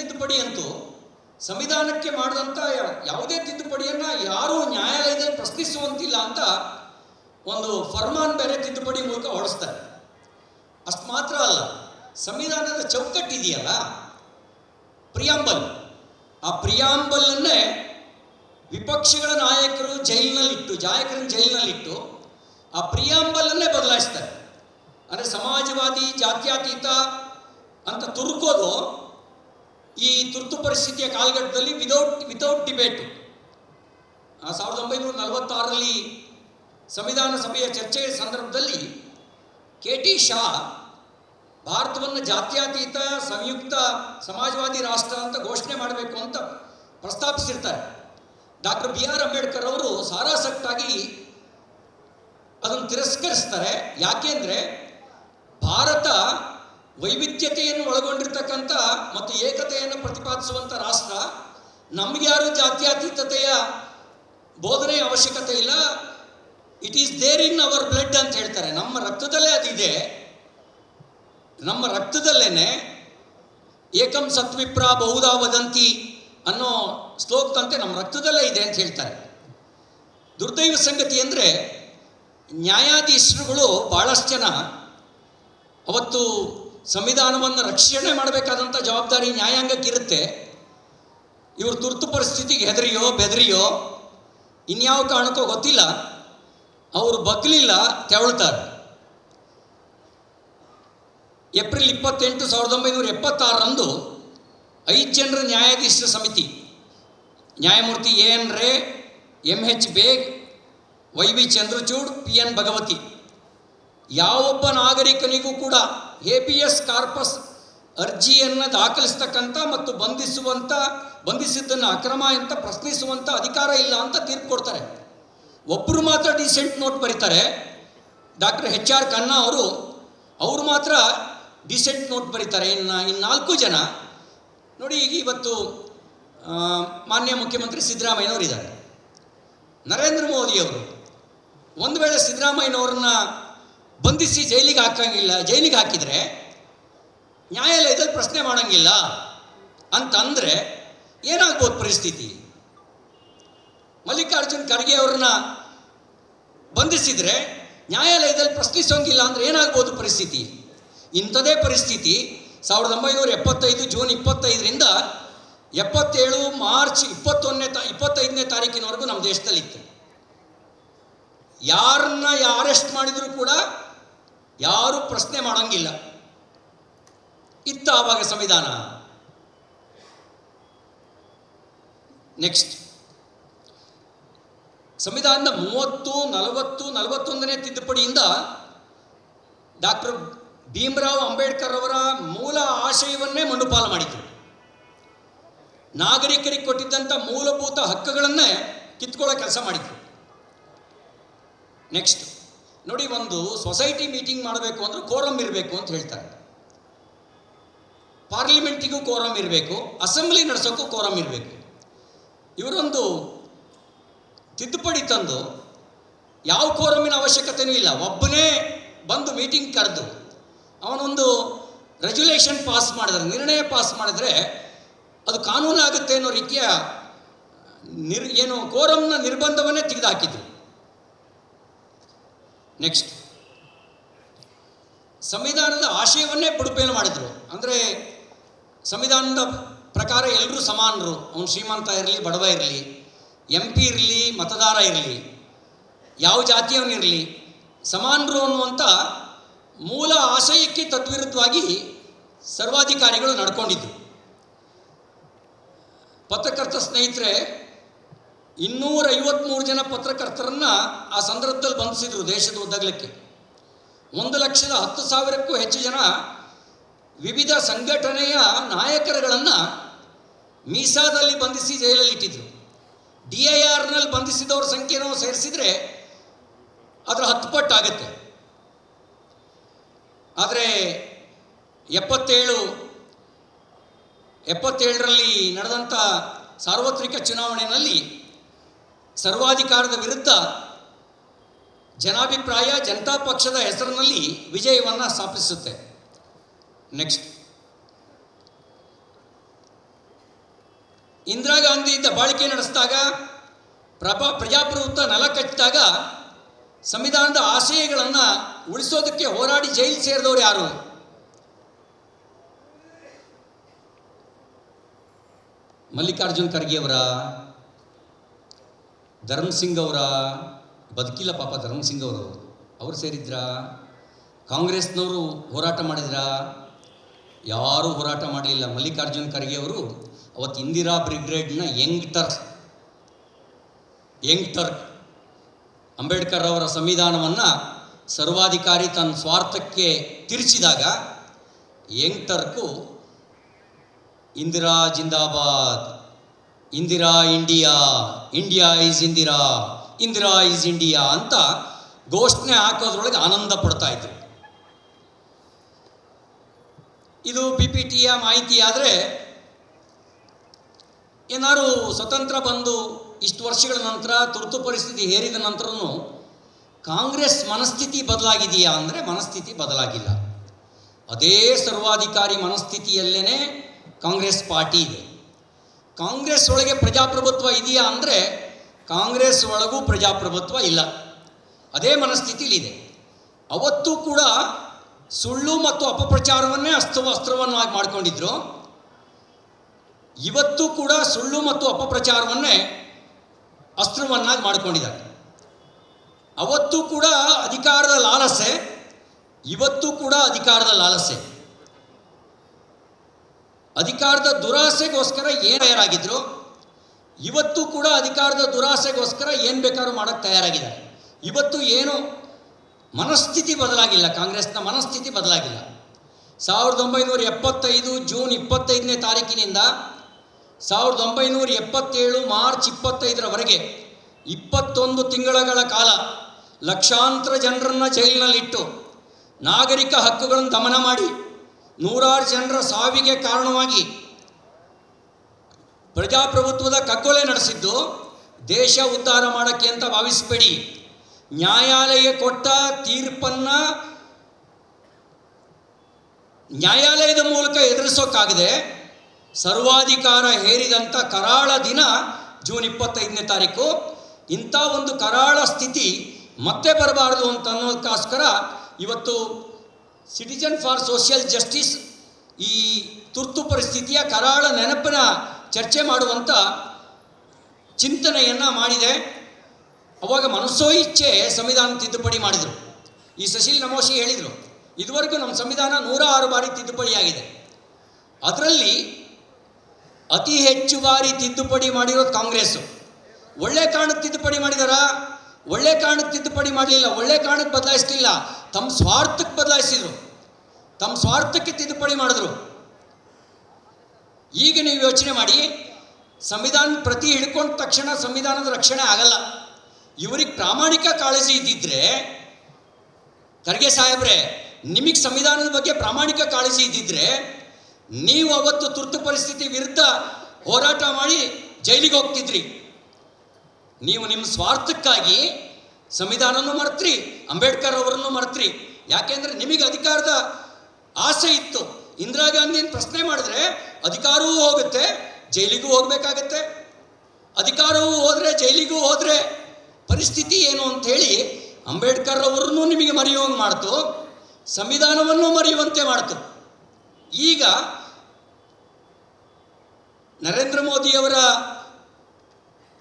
ತಿದ್ದುಪಡಿ ಅಂತೂ ಸಂವಿಧಾನಕ್ಕೆ ಮಾಡಿದಂಥ ಯಾವುದೇ ತಿದ್ದುಪಡಿಯನ್ನು ಯಾರೂ ನ್ಯಾಯಾಲಯದಲ್ಲಿ ಪ್ರಶ್ನಿಸುವಂತಿಲ್ಲ ಅಂತ ಒಂದು ಫರ್ಮಾನ್ ಬೇರೆ ತಿದ್ದುಪಡಿ ಮೂಲಕ ಹೊರಡಿಸ್ತಾರೆ. ಅಷ್ಟು ಮಾತ್ರ ಅಲ್ಲ, ಸಂವಿಧಾನದ ಚೌಕಟ್ಟಿದೆಯಲ್ಲ ಪ್ರಿಯಾಂಬಲ್. ಆ ಪ್ರಿಯಾಂಬಲನ್ನೇ ವಿಪಕ್ಷಗಳ ನಾಯಕರು ಜೈಲಿನಲ್ಲಿಟ್ಟು, ಜಾಯಕರನ್ನು ಜೈಲಿನಲ್ಲಿಟ್ಟು ಆ ಪ್ರಿಯಾಂಬಲನ್ನೇ ಬದಲಾಯಿಸ್ತಾರೆ. ಅಂದರೆ ಸಮಾಜವಾದಿ, ಜಾತ್ಯಾತೀತ ಅಂತ ತುರುಕೋದು ಈ ತುರ್ತು ಪರಿಸ್ಥಿತಿಯ ಕಾಲಘಟ್ಟದಲ್ಲಿ ವಿದೌಟ್ ವಿತೌಟ್ ಡಿಬೇಟ್ ಸಾವಿರದ ಒಂಬೈನೂರ ನಲವತ್ತಾರರಲ್ಲಿ ಸಂವಿಧಾನ ಸಭೆಯ ಚರ್ಚೆಯ ಸಂದರ್ಭದಲ್ಲಿ ಕೆ ಟಿ ಶಾ ಭಾರತವನ್ನು ಜಾತ್ಯಾತೀತ, ಸಂಯುಕ್ತ, ಸಮಾಜವಾದಿ ರಾಷ್ಟ್ರ ಅಂತ ಘೋಷಣೆ ಮಾಡಬೇಕು ಅಂತ ಪ್ರಸ್ತಾಪಿಸಿರ್ತಾರೆ. ಡಾಕ್ಟರ್ ಬಿ ಆರ್ ಅಂಬೇಡ್ಕರ್ ಅವರು ಸಾರಾಸಕ್ತಾಗಿ ಅದನ್ನು ತಿರಸ್ಕರಿಸ್ತಾರೆ. ಯಾಕೆಂದರೆ ಭಾರತ ವೈವಿಧ್ಯತೆಯನ್ನು ಒಳಗೊಂಡಿರ್ತಕ್ಕಂಥ ಮತ್ತು ಏಕತೆಯನ್ನು ಪ್ರತಿಪಾದಿಸುವಂಥ ರಾಷ್ಟ್ರ, ನಮ್ಗೆ ಯಾರು ಜಾತ್ಯತೀತತೆಯ ಬೋಧನೆ ಅವಶ್ಯಕತೆ ಇಲ್ಲ. It is there in our blood ಅಂತ ಹೇಳ್ತಾರೆ. ನಮ್ಮ ರಕ್ತದಲ್ಲೇ ಅದಿದೆ. ನಮ್ಮ ರಕ್ತದಲ್ಲೇನೆ ಏಕಂ ಸತ್ವಿಪ್ರ ಬಹುದಾ ವದಂತಿ ಅನ್ನೋ ಶ್ಲೋಕದಂತೆ ನಮ್ಮ ರಕ್ತದಲ್ಲೇ ಇದೆ ಅಂತ ಹೇಳ್ತಾರೆ. ದುರ್ದೈವ ಸಂಗತಿ ಅಂದರೆ ನ್ಯಾಯಾಧೀಶರುಗಳು ಭಾಳಷ್ಟು ಜನ ಅವತ್ತು ಸಂವಿಧಾನವನ್ನು ರಕ್ಷಣೆ ಮಾಡಬೇಕಾದಂಥ ಜವಾಬ್ದಾರಿ ನ್ಯಾಯಾಂಗಕ್ಕಿರುತ್ತೆ. ಇವರು ತುರ್ತು ಪರಿಸ್ಥಿತಿಗೆ ಹೆದರಿಯೋ, ಬೆದರಿಯೋ, ಇನ್ಯಾವ ಕಾರಣಕ್ಕೋ ಗೊತ್ತಿಲ್ಲ. ಅವರು ಬಗ್ಲಿಲ್ಲ ತೆವಳ್ತಾರೆ. ಏಪ್ರಿಲ್ ಇಪ್ಪತ್ತೆಂಟು ಸಾವಿರದ ಒಂಬೈನೂರ ಎಪ್ಪತ್ತಾರರಂದು ಐದು ಜನರ ನ್ಯಾಯಾಧೀಶರ ಸಮಿತಿ. ನ್ಯಾಯಮೂರ್ತಿ A N Ray M H Beg Y V Chandrachud P N Bhagwati. ಯಾವೊಬ್ಬ ನಾಗರಿಕನಿಗೂ ಕೂಡ ಎಸ್ ಕಾರ್ಪಸ್ ಅರ್ಜಿಯನ್ನು ದಾಖಲಿಸ್ತಕ್ಕಂಥ ಮತ್ತು ಬಂಧಿಸುವಂಥ, ಬಂಧಿಸಿದ್ದನ್ನು ಅಕ್ರಮ ಅಂತ ಪ್ರಶ್ನಿಸುವಂಥ ಅಧಿಕಾರ ಇಲ್ಲ ಅಂತ ತೀರ್ಪು ಕೊಡ್ತಾರೆ. ಒಬ್ಬರು ಮಾತ್ರ ಡಿಸೆಂಟ್ ನೋಟ್ ಬರೀತಾರೆ. ಡಾಕ್ಟರ್ ಎಚ್ ಆರ್ ಖನ್ನಾ ಅವರು ಅವರು ಮಾತ್ರ ಡಿಸೆಂಟ್ ನೋಟ್ ಬರೀತಾರೆ. ಇನ್ನು ಇನ್ನು ನಾಲ್ಕು ಜನ. ನೋಡಿ, ಈಗ ಇವತ್ತು ಮಾನ್ಯ ಮುಖ್ಯಮಂತ್ರಿ ಸಿದ್ದರಾಮಯ್ಯನವರು ಇದ್ದಾರೆ ನರೇಂದ್ರ ಮೋದಿಯವರು, ಒಂದು ವೇಳೆ ಸಿದ್ದರಾಮಯ್ಯನವ್ರನ್ನ ಬಂಧಿಸಿ ಜೈಲಿಗೆ ಹಾಕಂಗಿಲ್ಲ, ಜೈಲಿಗೆ ಹಾಕಿದರೆ ನ್ಯಾಯಾಲಯದಲ್ಲಿ ಪ್ರಶ್ನೆ ಮಾಡೋಂಗಿಲ್ಲ ಅಂತಂದರೆ ಏನಾಗ್ಬೋದು ಪರಿಸ್ಥಿತಿ? ಮಲ್ಲಿಕಾರ್ಜುನ್ ಖರ್ಗೆ ಅವ್ರನ್ನ ಬಂಧಿಸಿದರೆ ನ್ಯಾಯಾಲಯದಲ್ಲಿ ಪ್ರಶ್ನಿಸೋಂಗಿಲ್ಲ ಅಂದರೆ ಏನಾಗ್ಬೋದು ಪರಿಸ್ಥಿತಿ? ಇಂಥದೇ ಪರಿಸ್ಥಿತಿ. ಸಾವಿರದ ಒಂಬೈನೂರ ಎಪ್ಪತ್ತೈದು, ಜೂನ್ ಇಪ್ಪತ್ತೈದರಿಂದ ಎಪ್ಪತ್ತೇಳು ಮಾರ್ಚ್ ಇಪ್ಪತ್ತೊಂದನೇ ತಾ, ಇಪ್ಪತ್ತೈದನೇ ತಾರೀಕಿನವರೆಗೂ ನಮ್ಮ ದೇಶದಲ್ಲಿತ್ತು. ಯಾರನ್ನ ಅರೆಸ್ಟ್ ಮಾಡಿದರೂ ಕೂಡ ಯಾರೂ ಪ್ರಶ್ನೆ ಮಾಡೋಂಗಿಲ್ಲ. ಇತ್ತ ಆವಾಗ ಸಂವಿಧಾನ. ನೆಕ್ಸ್ಟ್ ಸಂವಿಧಾನದ ಮೂವತ್ತು, ನಲವತ್ತು, ನಲವತ್ತೊಂದನೇ ತಿದ್ದುಪಡಿಯಿಂದ ಡಾಕ್ಟರ್ ಭೀಮರಾವ್ ಅಂಬೇಡ್ಕರ್ ಅವರ ಮೂಲ ಆಶಯವನ್ನೇ ಮಣ್ಣುಪಾಲು ಮಾಡಿದರು. ನಾಗರಿಕರಿಗೆ ಕೊಟ್ಟಿದ್ದಂಥ ಮೂಲಭೂತ ಹಕ್ಕುಗಳನ್ನೇ ಕಿತ್ಕೊಳ್ಳೋ ಕೆಲಸ ಮಾಡಿದ್ರು. ನೆಕ್ಸ್ಟ್ ನೋಡಿ, ಒಂದು ಸೊಸೈಟಿ ಮೀಟಿಂಗ್ ಮಾಡಬೇಕು ಅಂದ್ರೆ ಕೋರಂ ಇರಬೇಕು ಅಂತ ಹೇಳ್ತಾರೆ. ಪಾರ್ಲಿಮೆಂಟಿಗೂ ಕೋರಂ ಇರಬೇಕು ಅಸೆಂಬ್ಲಿ ನಡೆಸೋಕ್ಕೂ ಕೋರಂ ಇರಬೇಕು. ಇವರೊಂದು ತಿದ್ದುಪಡಿ ತಂದು ಯಾವ ಕೋರಮಿನ ಅವಶ್ಯಕತೆಯೂ ಇಲ್ಲ. ಒಬ್ಬನೇ ಬಂದು ಮೀಟಿಂಗ್ ಕರೆದು, ಅವನೊಂದು ರೆಗ್ಯುಲೇಷನ್ ಪಾಸ್ ಮಾಡಿದ್ರೆ, ನಿರ್ಣಯ ಪಾಸ್ ಮಾಡಿದ್ರೆ ಅದು ಕಾನೂನಾಗುತ್ತೆ ಅನ್ನೋ ರೀತಿಯ ನಿರ್, ಏನು ಕೋರಮ್ನ ನಿರ್ಬಂಧವನ್ನೇ ತೆಗೆದುಹಾಕಿದ್ರು. ನೆಕ್ಸ್ಟ್ ಸಂವಿಧಾನದ ಆಶಯವನ್ನೇ ಪುಡುಪೇಲು ಮಾಡಿದರು. ಅಂದರೆ ಸಂವಿಧಾನದ ಪ್ರಕಾರ ಎಲ್ಲರೂ ಸಮಾನರು. ಅವನು ಶ್ರೀಮಂತ ಇರಲಿ, ಬಡವ ಇರಲಿ ಎಂ ಪಿ ಇರಲಿ, ಮತದಾರ ಇರಲಿ, ಯಾವ ಜಾತಿಯವನಿರಲಿ ಸಮಾನರು ಅನ್ನುವಂಥ ಮೂಲ ಆಶಯಕ್ಕೆ ತದ್ವಿರುದ್ಧವಾಗಿ ಸರ್ವಾಧಿಕಾರಿಗಳು ನಡ್ಕೊಂಡಿದ್ರು. ಪತ್ರಕರ್ತ ಸ್ನೇಹಿತರೆ ಇನ್ನೂರ ಐವತ್ತ್ಮೂರು ಜನ ಪತ್ರಕರ್ತರನ್ನ ಆ ಸಂದರ್ಭದಲ್ಲಿ ಬಂಧಿಸಿದ್ರು ದೇಶದ ಉದ್ದಗಲಕ್ಕೆ. ಒಂದು ಲಕ್ಷದ ಹತ್ತು ಸಾವಿರಕ್ಕೂ ಹೆಚ್ಚು ಜನ ವಿವಿಧ ಸಂಘಟನೆಯ ನಾಯಕರುಗಳನ್ನು ಮೀಸಾದಲ್ಲಿ ಬಂಧಿಸಿ ಜೈಲಲ್ಲಿ ಇಟ್ಟಿದ್ರು. ಡಿ ಐ ಆರ್ನಲ್ಲಿ ಬಂಧಿಸಿದವ್ರ ಸಂಖ್ಯೆನೂ ಸೇರಿಸಿದರೆ ಅದರ ಹತ್ತು ಪಟ್ಟು ಆಗುತ್ತೆ. ಆದರೆ ಎಪ್ಪತ್ತೇಳು, ಎಪ್ಪತ್ತೇಳರಲ್ಲಿ ನಡೆದಂಥ ಸಾರ್ವತ್ರಿಕ ಚುನಾವಣೆಯಲ್ಲಿ ಸರ್ವಾಧಿಕಾರದ ವಿರುದ್ಧ ಜನಾಭಿಪ್ರಾಯ ಜನತಾ ಪಕ್ಷದ ಹೆಸರಿನಲ್ಲಿ ವಿಜಯವನ್ನು ಸ್ಥಾಪಿಸುತ್ತೆ. ನೆಕ್ಸ್ಟ್ ಇಂದಿರಾ ಗಾಂಧಿ ಬಾಳಿಕೆ ನಡೆಸಿದಾಗ, ಪ್ರಭಾ ಪ್ರಜಾಪ್ರಭುತ್ವ ನೆಲ ಕಟ್ಟಿದಾಗ ಸಂವಿಧಾನದ ಆಶಯಗಳನ್ನು ಉಳಿಸೋದಕ್ಕೆ ಹೋರಾಡಿ ಜೈಲು ಸೇರಿದವರು ಯಾರು? ಮಲ್ಲಿಕಾರ್ಜುನ್ ಖರ್ಗೆ ಅವರ ಧರ್ಮಸಿಂಗ್ ಅವರ ಬದುಕಿಲ್ಲ ಪಾಪ ಧರ್ಮಸಿಂಗ್ ಅವರು. ಅವರು ಸೇರಿದ್ರಾ? ಕಾಂಗ್ರೆಸ್ನವರು ಹೋರಾಟ ಮಾಡಿದ್ರಾ? ಯಾರೂ ಹೋರಾಟ ಮಾಡಲಿಲ್ಲ. ಮಲ್ಲಿಕಾರ್ಜುನ್ ಖರ್ಗೆ ಅವರು ಅವತ್ತು Indira ಬ್ರಿಗೇಡ್ನ young Turk young Turk. Ambedkar ಅವರ ಸಂವಿಧಾನವನ್ನು ಸರ್ವಾಧಿಕಾರಿ ತನ್ನ ಸ್ವಾರ್ಥಕ್ಕೆ ತಿರುಚಿದಾಗ young Turk Indira zindabad Indira India India is Indira Indira is India ಅಂತ ಘೋಷಣೆ ಹಾಕೋದ್ರೊಳಗೆ ಆನಂದ ಪಡ್ತಾ ಇದ್ರು. ಇದು ಪಿ ಪಿ ಟಿಯ ಮಾಹಿತಿ ಆದರೆ ಏನಾದ್ರು ಸ್ವತಂತ್ರ ಬಂದು ಇಷ್ಟು ವರ್ಷಗಳ ನಂತರ ತುರ್ತು ಪರಿಸ್ಥಿತಿ ಹೇರಿದ ನಂತರನೂ ಕಾಂಗ್ರೆಸ್ ಮನಸ್ಥಿತಿ ಬದಲಾಗಿದೆಯಾ ಅಂದರೆ ಮನಸ್ಥಿತಿ ಬದಲಾಗಿಲ್ಲ. ಅದೇ ಸರ್ವಾಧಿಕಾರಿ ಮನಸ್ಥಿತಿಯಲ್ಲೇ ಕಾಂಗ್ರೆಸ್ ಪಾರ್ಟಿ ಇದೆ. ಕಾಂಗ್ರೆಸ್ ಒಳಗೆ ಪ್ರಜಾಪ್ರಭುತ್ವ ಇದೆಯಾ ಅಂದರೆ ಕಾಂಗ್ರೆಸ್ ಒಳಗೂ ಪ್ರಜಾಪ್ರಭುತ್ವ ಇಲ್ಲ. ಅದೇ ಮನಸ್ಥಿತಿಯಲ್ಲಿದೆ ಅವತ್ತು ಕೂಡ ಸುಳ್ಳು ಮತ್ತು ಅಪಪ್ರಚಾರವನ್ನೇ ಅಸ್ತ್ರ ಅಸ್ತ್ರವನ್ನಾಗಿ ಮಾಡಿಕೊಂಡಿದ್ರು. ಇವತ್ತು ಕೂಡ ಸುಳ್ಳು ಮತ್ತು ಅಪಪ್ರಚಾರವನ್ನೇ ಅಸ್ತ್ರವನ್ನಾಗಿ ಮಾಡಿಕೊಂಡಿದ್ದಾರೆ. ಅವತ್ತು ಕೂಡ ಅಧಿಕಾರದ ಲಾಲಸೆ, ಇವತ್ತು ಕೂಡ ಅಧಿಕಾರದ ಲಾಲಸೆ. ಅಧಿಕಾರದ ದುರಾಸೆಗೋಸ್ಕರ ಏನು ತಯಾರಾಗಿದ್ರು? ಇವತ್ತು ಕೂಡ ಅಧಿಕಾರದ ದುರಾಸೆಗೋಸ್ಕರ ಏನು ಬೇಕಾದ್ರೂ ಮಾಡೋಕ್ಕೆ ತಯಾರಾಗಿದ್ದಾರೆ. ಇವತ್ತು ಏನು ಮನಸ್ಥಿತಿ ಬದಲಾಗಿಲ್ಲ, ಕಾಂಗ್ರೆಸ್ನ ಮನಸ್ಥಿತಿ ಬದಲಾಗಿಲ್ಲ. ಸಾವಿರದ ಒಂಬೈನೂರ ಎಪ್ಪತ್ತೈದು ಜೂನ್ ಇಪ್ಪತ್ತೈದನೇ ತಾರೀಕಿನಿಂದ ಸಾವಿರದ ಒಂಬೈನೂರ ಎಪ್ಪತ್ತೇಳು ಮಾರ್ಚ್ ಇಪ್ಪತ್ತೈದರವರೆಗೆ ಇಪ್ಪತ್ತೊಂದು ತಿಂಗಳ ಕಾಲ ಲಕ್ಷಾಂತರ ಜನರನ್ನು ಜೈಲಿನಲ್ಲಿಟ್ಟು ನಾಗರಿಕ ಹಕ್ಕುಗಳನ್ನು ದಮನ ಮಾಡಿ ನೂರಾರು ಜನರ ಸಾವಿಗೆ ಕಾರಣವಾಗಿ ಪ್ರಜಾಪ್ರಭುತ್ವದ ಕಗ್ಗೊಲೆ ನಡೆಸಿದ್ದು, ದೇಶ ಉದ್ಧಾರ ಮಾಡೋಕ್ಕೆ ಅಂತ ಭಾವಿಸಬೇಡಿ. ನ್ಯಾಯಾಲಯ ಕೊಟ್ಟ ತೀರ್ಪನ್ನ ನ್ಯಾಯಾಲಯದ ಮೂಲಕ ಎದುರಿಸೋಕ್ಕಾಗದೆ. ಸರ್ವಾಧಿಕಾರ ಹೇರಿದಂಥ ಕರಾಳ ದಿನ ಜೂನ್ ಇಪ್ಪತ್ತೈದನೇ ತಾರೀಕು. ಇಂಥ ಒಂದು ಕರಾಳ ಸ್ಥಿತಿ ಮತ್ತೆ ಬರಬಾರದು ಅಂತ ಅನ್ನೋದಕ್ಕೋಸ್ಕರ ಇವತ್ತು ಸಿಟಿಜನ್ ಫಾರ್ ಸೋಷಿಯಲ್ ಜಸ್ಟಿಸ್ ಈ ತುರ್ತು ಪರಿಸ್ಥಿತಿಯ ಕರಾಳ ನೆನಪಿನ ಚರ್ಚೆ ಮಾಡುವಂಥ ಚಿಂತನೆಯನ್ನು ಮಾಡಿದೆ. ಅವಾಗ ಮನಸ್ಸೋ ಇಚ್ಛೆ ಸಂವಿಧಾನ ತಿದ್ದುಪಡಿ ಮಾಡಿದರು. ಈ ಸಶೀಲ್ ನಮೋಶಿ ಹೇಳಿದರು, ಇದುವರೆಗೂ ನಮ್ಮ ಸಂವಿಧಾನ ನೂರ ಆರು ಬಾರಿ ತಿದ್ದುಪಡಿಯಾಗಿದೆ ಅದರಲ್ಲಿ ಅತಿ ಹೆಚ್ಚು ಬಾರಿ ತಿದ್ದುಪಡಿ ಮಾಡಿರೋದು ಕಾಂಗ್ರೆಸ್ಸು. ಒಳ್ಳೆ ಕಾರಣಕ್ಕೆ ತಿದ್ದುಪಡಿ ಮಾಡಿದಾರಾ? ಒಳ್ಳೆ ಕಾರಣಕ್ಕೆ ತಿದ್ದುಪಡಿ ಮಾಡಲಿಲ್ಲ, ಒಳ್ಳೆ ಕಾರಣಕ್ಕೆ ಬದಲಾಯಿಸಲಿಲ್ಲ. ತಮ್ಮ ಸ್ವಾರ್ಥಕ್ಕೆ ಬದಲಾಯಿಸಿದರು. ತಮ್ಮ ಸ್ವಾರ್ಥಕ್ಕೆ ತಿದ್ದುಪಡಿ ಮಾಡಿದ್ರು. ಈಗ ನೀವು ಯೋಚನೆ ಮಾಡಿ, ಸಂವಿಧಾನ ಪ್ರತಿ ಹಿಡ್ಕೊಂಡ ತಕ್ಷಣ ಸಂವಿಧಾನದ ರಕ್ಷಣೆ ಆಗಲ್ಲ. ಇವರಿಗೆ ಪ್ರಾಮಾಣಿಕ ಕಾಳಜಿ ಇದ್ದಿದ್ರೆ, ಖರ್ಗೆ ಸಾಹೇಬ್ರೆ, ನಿಮಗೆ ಸಂವಿಧಾನದ ಬಗ್ಗೆ ಪ್ರಾಮಾಣಿಕ ಕಾಳಜಿ ಇದ್ದಿದ್ರೆ, ನೀವು ಅವತ್ತು ತುರ್ತು ಪರಿಸ್ಥಿತಿ ವಿರುದ್ಧ ಹೋರಾಟ ಮಾಡಿ ಜೈಲಿಗೆ ಹೋಗ್ತಿದ್ರಿ. ನೀವು ನಿಮ್ಮ ಸ್ವಾರ್ಥಕ್ಕಾಗಿ ಸಂವಿಧಾನನೂ ಮರೆತ್ರಿ, ಅಂಬೇಡ್ಕರ್ ಅವರನ್ನು ಮರೆತ್ರಿ. ಯಾಕೆಂದ್ರೆ ನಿಮಗೆ ಅಧಿಕಾರದ ಆಸೆ ಇತ್ತು. ಇಂದಿರಾ ಗಾಂಧಿ ಪ್ರಶ್ನೆ ಮಾಡಿದ್ರೆ, ಅಧಿಕಾರವೂ ಹೋಗುತ್ತೆ, ಜೈಲಿಗೂ ಹೋಗಬೇಕಾಗತ್ತೆ. ಅಧಿಕಾರವೂ ಹೋದ್ರೆ, ಜೈಲಿಗೂ ಹೋದ್ರೆ ಪರಿಸ್ಥಿತಿ ಏನು ಅಂತ ಹೇಳಿ ಅಂಬೇಡ್ಕರ್ ಅವರನ್ನು ನಿಮಗೆ ಮರೆಯುವಂಗೆ ಮಾಡ್ತು, ಸಂವಿಧಾನವನ್ನು ಮರೆಯುವಂತೆ ಮಾಡ್ತು. ಈಗ ನರೇಂದ್ರ ಮೋದಿಯವರ